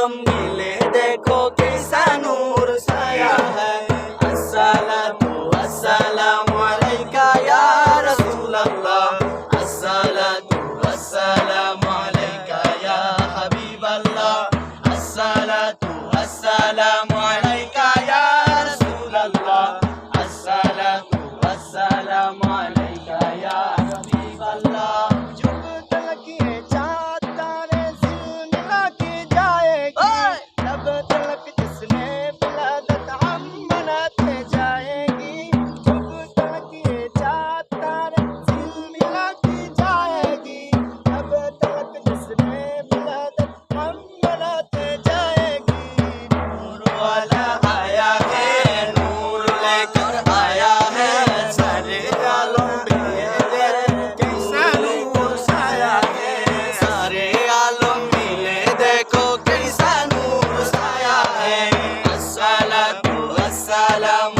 কলম গিলে দেখো salam.